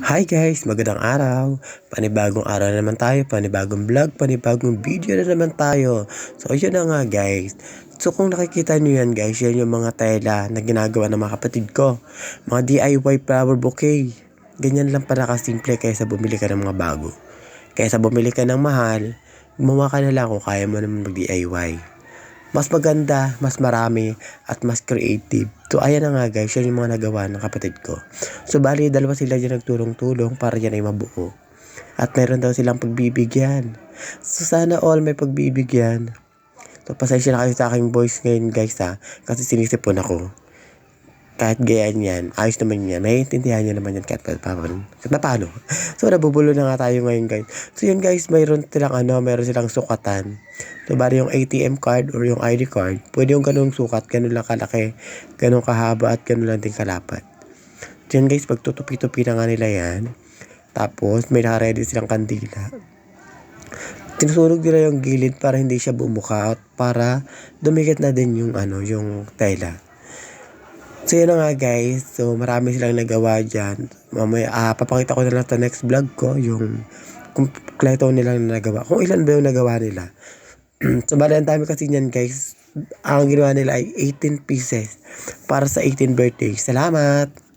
Hi guys, magandang araw. Panibagong araw na naman tayo, panibagong vlog, panibagong video na naman tayo. So yun na nga guys. So kung nakikita nyo yan guys, yan yung mga tela na ginagawa ng mga kapatid ko. Mga DIY flower bouquet. Ganyan lang pala kasimple kaysa bumili ka ng mga bago. Kaysa bumili ka ng mahal, gumawa ka na lang kung kaya mo naman mag-DIY mas maganda, mas marami, at mas creative. So, ayan na nga guys, yan yung mga nagawa ng kapatid ko. So, bali, dalawa sila dyan nagtulong-tulong para yan ay mabuo. At meron daw silang pagbibigyan. So, sana all may pagbibigyan. So, pasensya na kayo sa aking voice ngayon guys ha, kasi sinisipon ako. Kahit gayaan yan, ayos naman yan. Naiintindihan niya naman yan kahit paano. Kahit paano. So, nabubulo na nga tayo ngayon guys. So, yun guys, mayroon silang ano, mayroon silang sukatan. So, bari yung ATM card or yung ID card, pwede yung ganung sukat, ganun lang kalaki, ganun kahaba at ganun lang din kalapat. So, yun guys, pagtutupi-tupi na nga nila yan. Tapos, may naka-ready silang kandila. Sinusunog nila yung gilid para hindi siya bumuka at para dumikit na din yung ano, yung tela. So yun na nga guys, so marami silang nagawa dyan. Mamaya, ah, papakita ko na lang sa next vlog ko yung kumpleto nilang nagawa. Kung ilan ba yung nagawa nila. so bali ang dami kasi niyan guys. Ang ginawa nila ay 18 pieces para sa 18 birthday. Salamat!